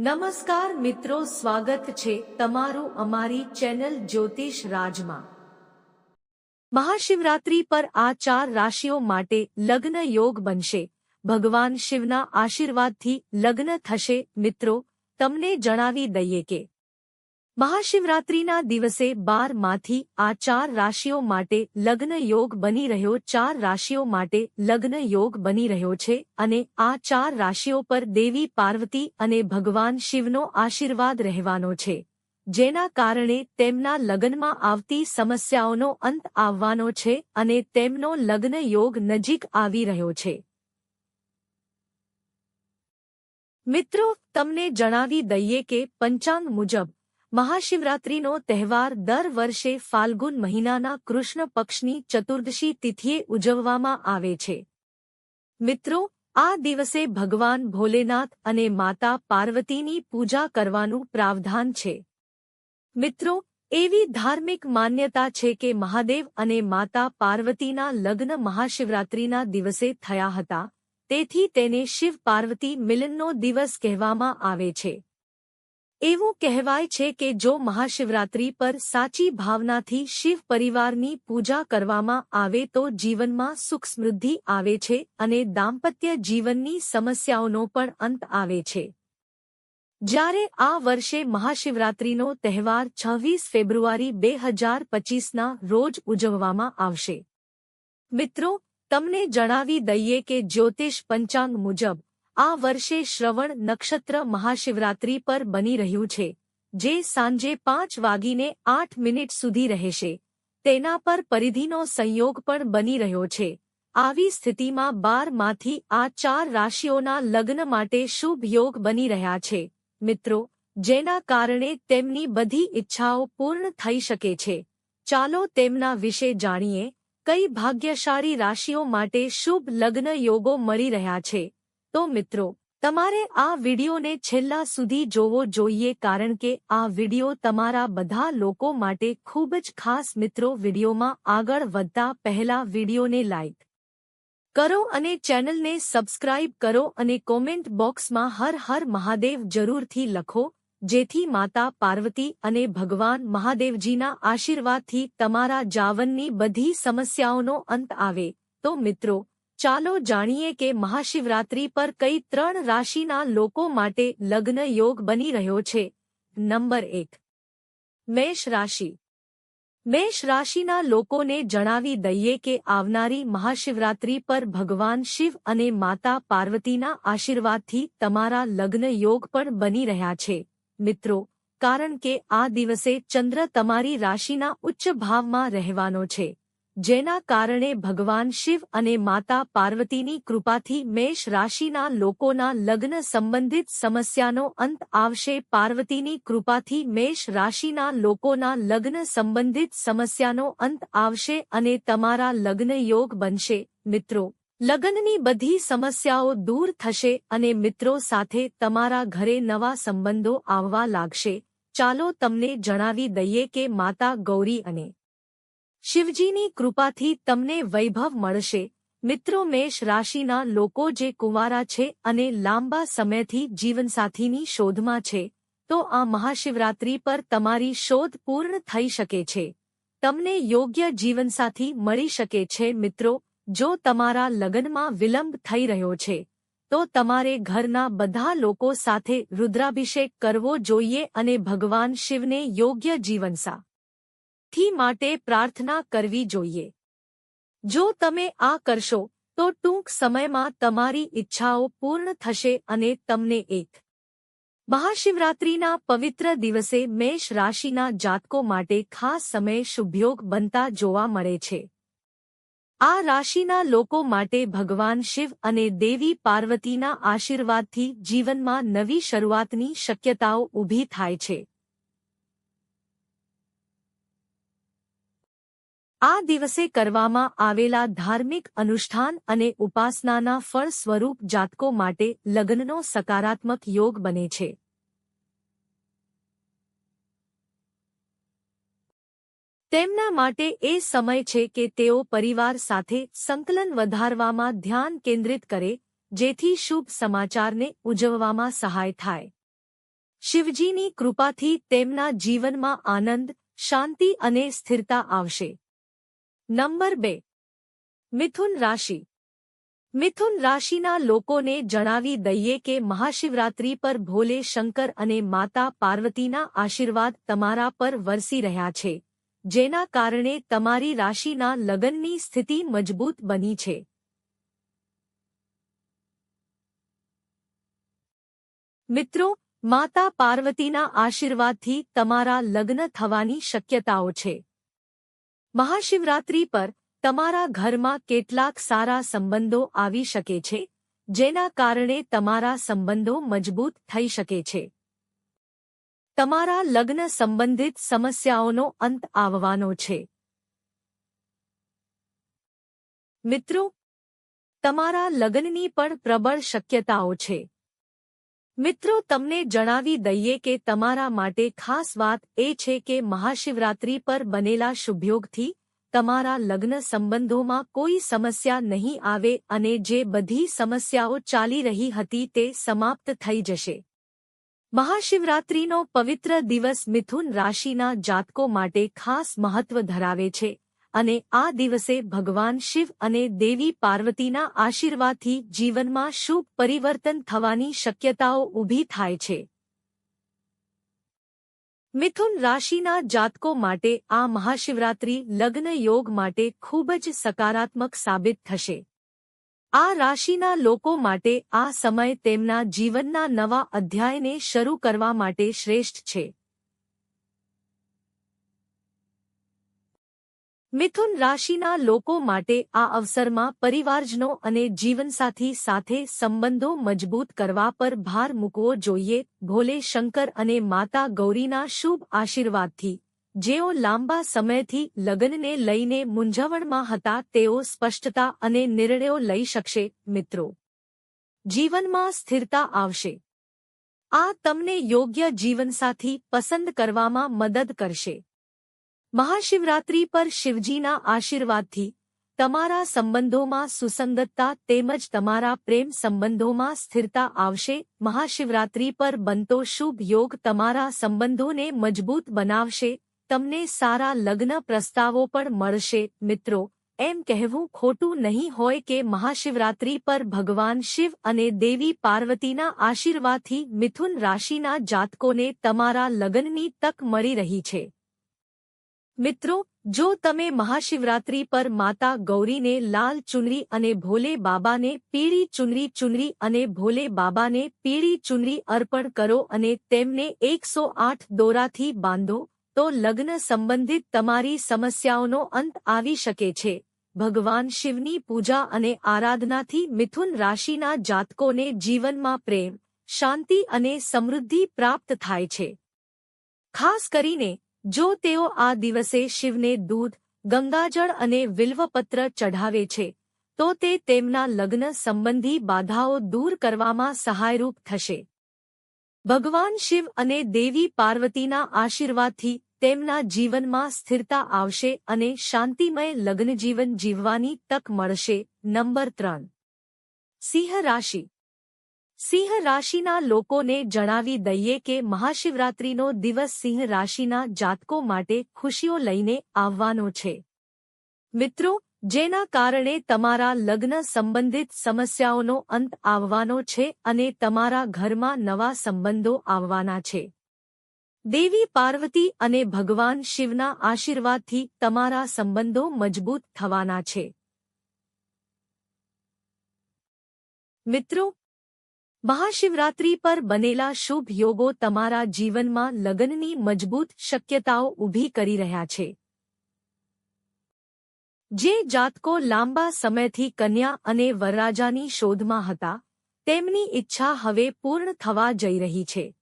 નમસ્કાર મિત્રો, સ્વાગત છે તમારું અમારી ચેનલ જ્યોતિષ રાજમાં. મહાશિવરાત્રી પર આ ચાર રાશિઓ માટે લગ્ન યોગ બનશે. ભગવાન શિવના આશીર્વાદથી લગ્ન થશે. મિત્રો, તમને જણાવી દઈએ કે મહાશિવરાત્રિના દિવસે બારમાંથી આ ચાર રાશિઓ માટે લગ્ન યોગ બની રહ્યો, ચાર રાશિઓ માટે લગ્ન યોગ બની રહ્યો છે અને આ ચાર રાશિઓ પર દેવી પાર્વતી અને ભગવાન શિવનો આશીર્વાદ રહેવાનો છે. જેના કારણે તેમના લગ્નમાં આવતી સમસ્યાઓનો અંત આવવાનો છે અને તેમનો લગ્ન યોગ નજીક આવી રહ્યો છે. મિત્રો, તમને જણાવી દઈએ કે પંચાંગ મુજબ મહાશિવરાત્રિનો તહેવાર દર વર્ષે ફાલ્ગુન મહિનાના કૃષ્ણ પક્ષની ચતુર્દશી તિથિએ ઉજવવામાં આવે છે. મિત્રો, આ દિવસે ભગવાન ભોલેનાથ અને માતા પાર્વતીની પૂજા કરવાનું પ્રાવધાન છે. મિત્રો, એવી ધાર્મિક માન્યતા છે કે મહાદેવ અને માતા પાર્વતીના લગ્ન મહાશિવરાત્રિના દિવસે થયા હતા, તેથી તેને શિવ પાર્વતી મિલનનો દિવસ કહેવામાં આવે છે. એવું કહેવાય છે કે જો મહાશિવરાત્રી પર સાચી ભાવનાથી શિવ પરિવારની પૂજા કરવામાં આવે તો જીવનમાં સુખ સમૃદ્ધિ આવે છે અને દાંપત્ય જીવનની સમસ્યાઓનો પણ અંત આવે છે. જ્યારે આ વર્ષે મહાશિવરાત્રીનો તહેવાર છવ્વીસ ફેબ્રુઆરી બે હજાર પચીસના રોજ ઉજવવામાં આવશે. મિત્રો, તમને જણાવી દઈએ કે જ્યોતિષ પંચાંગ મુજબ આ વર્ષે શ્રવણ નક્ષત્ર મહાશિવરાત્રી પર બની રહ્યું છે, જે સાંજે પાંચ વાગીને આઠ મિનિટ સુધી રહેશે. તેના પર પરિધિનો સંયોગ પણ બની રહ્યો છે. આવી સ્થિતિમાં બારમાંથી આ ચાર રાશિઓના લગ્ન માટે શુભ યોગ બની રહ્યા છે. મિત્રો, જેના કારણે તેમની બધી ઈચ્છાઓ પૂર્ણ થઈ શકે છે. ચાલો તેમના વિશે જાણીએ, કઈ ભાગ્યશાળી રાશિઓ માટે શુભ લગ્ન યોગો મળી રહ્યા છે? તો મિત્રો, તમારે આ વિડીયોને છેલ્લા સુધી જોવો જોઈએ કારણ કે આ વીડિયો તમારા બધા લોકો માટે ખૂબ જ ખાસ મિત્રો વિડીયોમાં આગળ વધતા પહેલા વિડીયોને લાઇક કરો અને ચેનલને સબસ્ક્રાઇબ કરો અને કોમેન્ટ બોક્સમાં હર હર મહાદેવ જરૂરથી લખો, જેથી માતા પાર્વતી અને ભગવાન મહાદેવજીના આશીર્વાદથી તમારા જાવનની બધી સમસ્યાઓનો અંત આવે. તો મિત્રો ચાલો જાણીએ કે મહાશિવરાત્રી પર કઈ ત્રણ રાશિના લોકો માટે લગ્ન યોગ બની રહ્યો છે. નંબર એક. મેષ રાશિ. મેષ રાશિના લોકોને જણાવી દઈએ કે આવનારી મહાશિવરાત્રી પર ભગવાન શિવ અને માતા પાર્વતીના આશીર્વાદથી તમારા લગ્ન યોગ પણ બની રહ્યા છે. મિત્રો, કારણ કે આ દિવસે ચંદ્ર તમારી રાશિના ઉચ્ચ ભાવમાં રહેવાનો છે. જેના કારણે ભગવાન શિવ અને માતા પાર્વતીની કૃપાથી મેષ રાશિના લોકોના લગ્ન સંબંધિત સમસ્યાનો અંત આવશે. પાર્વતીની કૃપાથી મેષ રાશિના લોકોના લગ્ન સંબંધિત સમસ્યાનો અંત આવશે અને તમારા લગ્ન યોગ બનશે. મિત્રો, લગ્નની બધી સમસ્યાઓ દૂર થશે અને મિત્રો સાથે તમારા ઘરે નવા સંબંધો આવવા લાગશે. ચાલો તમને જણાવી દઈએ કે માતા ગૌરી અને શિવજીની કૃપાથી તમને વૈભવ મળશે. મિત્રો, મેષ રાશિના લોકો જે કુંવારા છે અને લાંબા સમયથી જીવનસાથીની શોધમાં છે, તો આ મહાશિવરાત્રી પર તમારી શોધ પૂર્ણ થઈ શકે છે. તમને યોગ્ય જીવનસાથી મળી શકે છે, મિત્રો. જો તમારા લગ્નમાં વિલંબ થઈ રહ્યો છે, તો તમારે ઘરના બધા લોકો સાથે રુદ્રાભિષેક કરવો જોઈએ અને ભગવાન શિવને યોગ્ય જીવનસા થી માટે પ્રાર્થના કરવી જોઈએ. જો તમે આ કરશો, તો ટૂંક સમયમાં તમારી ઈચ્છાઓ પૂર્ણ થશે અને તમને એક મહાશિવરાત્રિના પવિત્ર દિવસે મેષ રાશિના જાતકો માટે ખાસ સમય શુભયોગ બનતા જોવા મળે છે. આ રાશિના લોકો માટે ભગવાન શિવ અને દેવી પાર્વતીના આશીર્વાદથી જીવનમાં નવી શરૂઆતની શક્યતાઓ ઊભી થાય છે. આ દિવસે કરવામાં આવેલા ધાર્મિક અનુષ્ઠાન અને ઉપાસનાના ફળ સ્વરૂપ જાતકો માટે લગ્નનો સકારાત્મક યોગ બને છે. તેમના માટે એ સમય છે કે તેઓ પરિવાર સાથે સંકલન વધારવામાં ધ્યાન કેન્દ્રિત કરે, જેથી શુભ સમાચારને ઉજવવામાં સહાય થાય. શિવજીની કૃપાથી તેમના જીવનમાં આનંદ, શાંતિ અને સ્થિરતા આવશે. નંબર બે. મિથુન રાશિ. મિથુન રાશિના લોકોને જણાવી દઈએ કે મહાશિવરાત્રી પર ભોલે શંકર અને માતા પાર્વતીના આશીર્વાદ તમારા પર વરસી રહ્યા છે, જેના કારણે તમારી રાશિના લગ્નની સ્થિતિ મજબૂત બની છે. મિત્રો, માતા પાર્વતીના આશીર્વાદથી તમારા લગ્ન થવાની શક્યતાઓ છે. મહાશિવરાત્રી પર તમારા ઘરમાં કેટલાક સારા સંબંધો આવી શકે છે, જેના કારણે તમારા સંબંધો મજબૂત થઈ શકે છે. તમારા લગ્ન સંબંધિત સમસ્યાઓનો અંત આવવાનો છે. મિત્રો, તમારા લગ્નની પણ પ્રબળ શક્યતાઓ છે. મિત્રો, તમને જણાવી દઈએ કે તમારા માટે ખાસ વાત એ છે કે મહાશિવરાત્રી પર બનેલા શુભયોગથી તમારા લગ્ન સંબંધોમાં કોઈ સમસ્યા નહીં આવે અને જે બધી સમસ્યાઓ ચાલી રહી હતી તે સમાપ્ત થઈ જશે. મહાશિવરાત્રિનો પવિત્ર દિવસ મિથુન રાશિના જાતકો માટે ખાસ મહત્વ ધરાવે છે. અને આ દિવસે ભગવાન શિવ અને દેવી પાર્વતીના આશીર્વાદથી જીવનમાં શુભ પરિવર્તન થવાની શક્યતાઓ ઊભી થાય છે. મિથુન રાશિના જાતકો માટે આ મહાશિવરાત્રી લગ્ન યોગ માટે ખૂબ જ સકારાત્મક સાબિત થશે. આ રાશિના લોકો માટે આ સમય તેમના જીવનના નવા અધ્યાયને શરૂ કરવા માટે શ્રેષ્ઠ છે. મિથુન રાશિના લોકો માટે આ અવસરમાં પરિવારજનો અને જીવનસાથી સાથે સંબંધો મજબૂત કરવા પર ભાર મૂકવો જોઈએ. ભોલે શંકર અને માતા ગૌરીના શુભ આશીર્વાદથી, જેઓ લાંબા સમયથી લગ્નને લઈને મૂંઝવણમાં હતા, તેઓ સ્પષ્ટતા અને નિર્ણયો લઈ શકશે. મિત્રો, જીવનમાં સ્થિરતા આવશે. આ તમને યોગ્ય જીવનસાથી પસંદ કરવામાં મદદ કરશે. મહાશિવરાત્રી પર શિવજીના આશીર્વાદથી તમારા સંબંધોમાં સુસંગતતા તેમજ તમારા પ્રેમ સંબંધોમાં સ્થિરતા આવશે. મહાશિવરાત્રી પર બનતો શુભ યોગ તમારા સંબંધોને મજબૂત બનાવશે. તમને સારા લગ્ન પ્રસ્તાવો પણ મળશે. મિત્રો, એમ કહેવું ખોટું નહીં હોય કે મહાશિવરાત્રી પર ભગવાન શિવ અને દેવી પાર્વતીના આશીર્વાદથી મિથુન રાશિના જાતકોને તમારા લગ્નની તક મળી રહી છે. મિત્રો, જો તમે મહાશિવરાત્રી પર માતા ગૌરીને લાલ ચુનરી અને ભોલે બાબાને પીળી ચુનરી ચુનરી અને ભોલે બાબાને પીળી ચુનરી અર્પણ કરો અને તેમને એકસો આઠ દોરાથી બાંધો, તો લગ્ન સંબંધિત તમારી સમસ્યાઓનો અંત આવી શકે છે. ભગવાન શિવની પૂજા અને આરાધનાથી મિથુન રાશિના જાતકોને જીવનમાં પ્રેમ, શાંતિ અને સમૃદ્ધિ પ્રાપ્ત થાય છે. ખાસ કરીને જો તેઓ આ દિવસે શિવને દૂધ, ગંગાજળ અને વિલ્વપત્ર ચઢાવે છે, તો તે તેમના લગ્ન સંબંધી બાધાઓ દૂર કરવામાં સહાયરૂપ થશે. ભગવાન શિવ અને દેવી પાર્વતીના આશીર્વાદથી તેમના જીવનમાં સ્થિરતા આવશે અને શાંતિમય લગ્નજીવન જીવવાની તક મળશે. નંબર ત્રણ. સિંહ રાશિ. સિંહ રાશિના લોકોને જણાવી દઈએ કે મહાશિવરાત્રીનો દિવસ સિંહ રાશિના જાતકો માટે ખુશીઓ લઈને આવવાનો છે. મિત્રો, જેના કારણે તમારા લગ્ન સંબંધિત સમસ્યાઓનો અંત આવવાનો છે અને તમારા ઘરમાં નવા સંબંધો આવવાના છે. દેવી પાર્વતી અને ભગવાન શિવના આશીર્વાદથી તમારા સંબંધો મજબૂત થવાના છે. મિત્રો મહાશિવરાત્રી પર બનેલા શુભ યોગો તમારા જીવનમાં લગ્નની મજબૂત શક્યતાઓ ઊભી કરી રહ્યા છે. જે જાતકો લાંબા સમયથી કન્યા અને વરરાજાની શોધમાં હતા, તેમની ઈચ્છા હવે પૂર્ણ થવા જઈ રહી છે.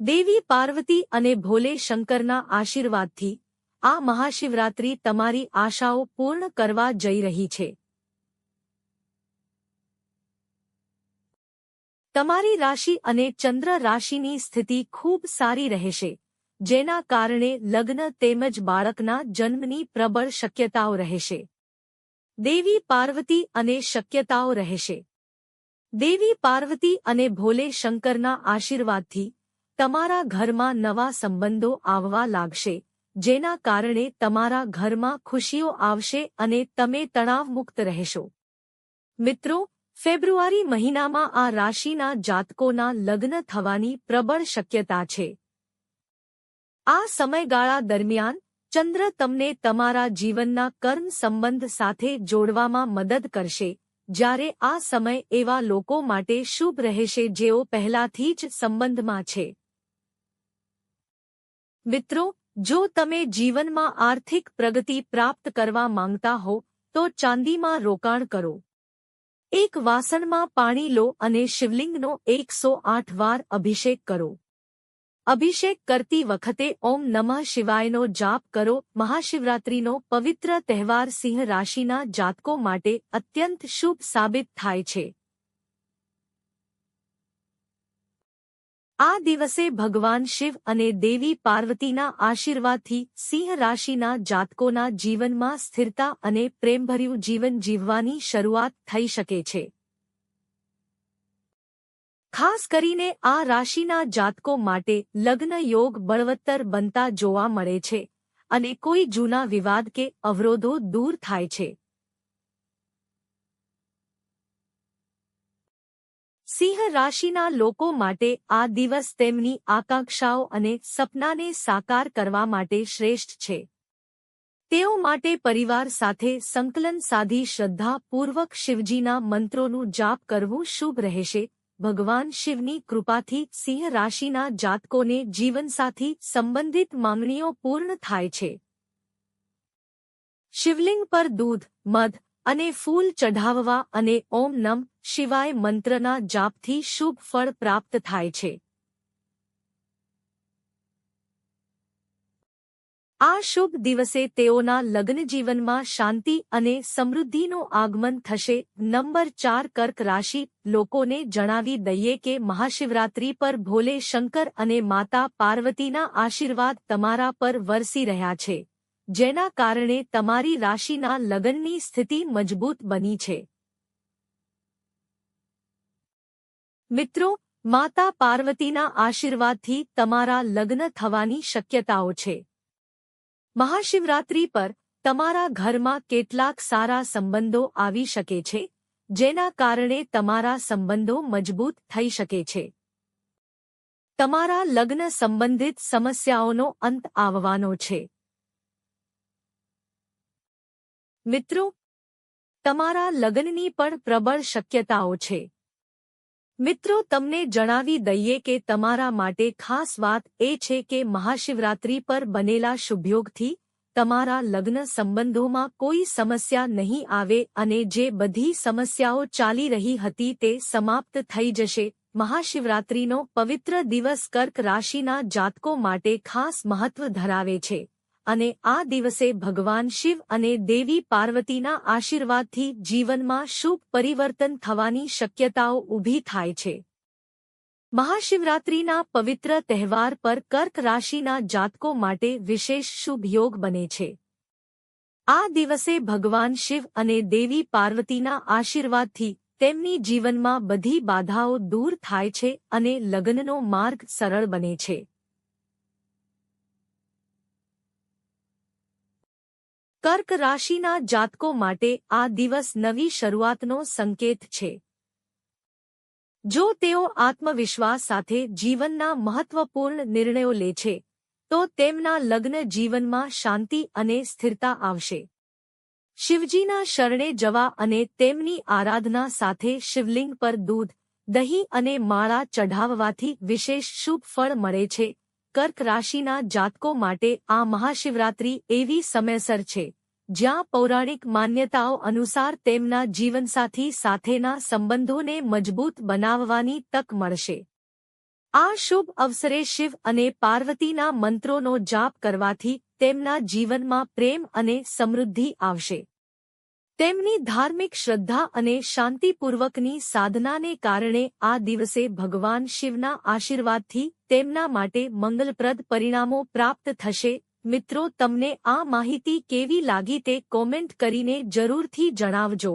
દેવી પાર્વતી અને ભોલે શંકરના આશીર્વાદથી આ મહાશિવરાત્રી તમારી આશાઓ પૂર્ણ કરવા જઈ રહી છે. તમારી રાશિ અને ચંદ્ર રાશિની સ્થિતિ ખૂબ સારી રહેશે, જેના કારણે લગ્ન તેમજ બાળકના જન્મની પ્રબળ શક્યતાઓ રહેશે. દેવી પાર્વતી અને શક્યતાઓ રહેશે. દેવી પાર્વતી અને ભોલે શંકરના આશીર્વાદથી તમારા ઘરમાં નવા સંબંધો આવવા લાગશે, જેના કારણે તમારા ઘરમાં ખુશીઓ આવશે અને તમે તણાવમુક્ત રહેશો. મિત્રો ફેબ્રુઆરી મહિનામાં આ રાશિના જાતકોના લગ્ન થવાની પ્રબળ શક્યતા છે. આ સમયગાળા દરમિયાન ચંદ્ર તમને તમારા જીવનના કર્મ સંબંધ સાથે જોડવામાં મદદ કરશે. જ્યારે આ સમય એવા લોકો માટે શુભ રહેશે જેઓ પહેલાથી જ સંબંધમાં છે. મિત્રો, જો તમે જીવનમાં આર્થિક પ્રગતિ પ્રાપ્ત કરવા માંગતા હો, તો ચાંદીમાં રોકાણ કરો. એક વાસણમાં પાણી લો અને શિવલિંગનો એકસો આઠ વાર અભિષેક કરો. અભિષેક કરતી વખતે ઓમ નમઃ શિવાયનો જાપ કરો. મહાશિવરાત્રિનો પવિત્ર તહેવાર સિંહ રાશિના જાતકો માટે અત્યંત શુભ સાબિત થાય છે. આ દિવસે ભગવાન શિવ અને દેવી પાર્વતીના આશીર્વાદથી સિંહ રાશિના જાતકોના જીવનમાં સ્થિરતા અને પ્રેમભર્યું જીવન જીવવાની શરૂઆત થઈ શકે છે. ખાસ કરીને આ રાશિના જાતકો માટે લગ્ન યોગ બળવત્તર બનતા જોવા મળે છે અને કોઈ જૂના વિવાદ કે અવરોધો દૂર થાય છે. સિંહ રાશિના લોકો માટે આ દિવસ તેમની આકાંક્ષાઓ અને સપનાને સાકાર કરવા માટે શ્રેષ્ઠ છે. તેઓ માટે પરિવાર સાથે સંકલન સાધી શ્રદ્ધાપૂર્વક શિવજીના મંત્રોનું જાપ કરવું શુભ રહેશે. ભગવાન શિવની કૃપાથી સિંહ રાશિના જાતકોને જીવનસાથી સંબંધિત માંગણીઓ પૂર્ણ થાય છે. શિવલિંગ પર દૂધ, મધ અને ફૂલ ચઢાવવા અને ઓમ નમ શિવાય મંત્રના જાપથી શુભ ફળ પ્રાપ્ત થાય છે. આ શુભ દિવસે તેઓના લગ્નજીવનમાં શાંતિ અને સમૃદ્ધિનું આગમન થશે. નંબર ચાર કર્ક રાશિ લોકોને જણાવી દઈએ કે મહાશિવરાત્રી પર ભોલે શંકર અને માતા પાર્વતીના આશીર્વાદ તમારા પર વરસી રહ્યા છે. જેના કારણે તમારી રાશિના લગ્નની સ્થિતિ મજબૂત બની છે. મિત્રો, માતા પાર્વતીના આશીર્વાદથી તમારા લગ્ન થવાની શક્યતાઓ છે. મહાશિવરાત્રી પર તમારા ઘરમાં કેટલાક સારા સંબંધો આવી શકે છે, જેના કારણે તમારા સંબંધો મજબૂત થઈ શકે છે. તમારા લગ્ન સંબંધિત સમસ્યાઓનો અંત આવવાનો છે. મિત્રો, તમારા લગ્નની પણ પ્રબળ શક્યતાઓ છે. મિત્રો, તમને જણાવી દઈએ કે તમારા માટે ખાસ વાત એ છે કે મહાશિવરાત્રી પર બનેલા શુભયોગથી તમારા લગ્ન સંબંધોમાં કોઈ સમસ્યા નહીં આવે અને જે બધી સમસ્યાઓ ચાલી રહી હતી તે સમાપ્ત થઈ જશે. મહાશિવરાત્રીનો પવિત્ર દિવસ કર્ક રાશિના જાતકો માટે ખાસ મહત્વ ધરાવે છે. અને આ દિવસે ભગવાન શિવ અને દેવી પાર્વતીના આશીર્વાદથી જીવનમાં શુભ પરિવર્તન થવાની શક્યતાઓ ઊભી થાય છે. મહાશિવરાત્રિના પવિત્ર તહેવાર પર કર્ક રાશિના જાતકો માટે વિશેષ શુભ યોગ બને છે. આ દિવસે ભગવાન શિવ અને દેવી પાર્વતીના આશીર્વાદથી તેમની જીવનમાં બધી બાધાઓ દૂર થાય છે અને લગ્નનો માર્ગ સરળ બને છે. કર્ક રાશિના જાતકો માટે આ દિવસ નવી શરૂઆતનો સંકેત છે. જો તેઓ આત્મવિશ્વાસ સાથે જીવનના મહત્વપૂર્ણ નિર્ણયો લે છે, તો તેમના લગ્ન જીવનમાં શાંતિ અને સ્થિરતા આવશે. શિવજીના શરણે જવા અને તેમની આરાધના સાથે શિવલિંગ પર દૂધ, દહીં અને માળા ચઢાવવાથી વિશેષ શુભ ફળ મળે છે. કર્ક રાશિના જાતકો માટે આ મહાશિવરાત્રી એવી સમયસર છે, જ્યાં પૌરાણિક માન્યતાઓ અનુસાર તેમના જીવનસાથી સાથેના સંબંધોને મજબૂત બનાવવાની તક મળશે. આ શુભ અવસરે શિવ અને પાર્વતીના મંત્રોનો જાપ કરવાથી તેમના જીવનમાં પ્રેમ અને સમૃદ્ધિ આવશે. તેમની ધાર્મિક શ્રદ્ધા અને શાંતિપૂર્વકની સાધનાને કારણે આ દિવસે ભગવાન શિવના આશીર્વાદથી તેમના માટે મંગલપ્રદ પરિણામો પ્રાપ્ત થશે. મિત્રો, તમને આ માહિતી કેવી લાગી તે કોમેન્ટ કરીને જરૂરથી જણાવજો.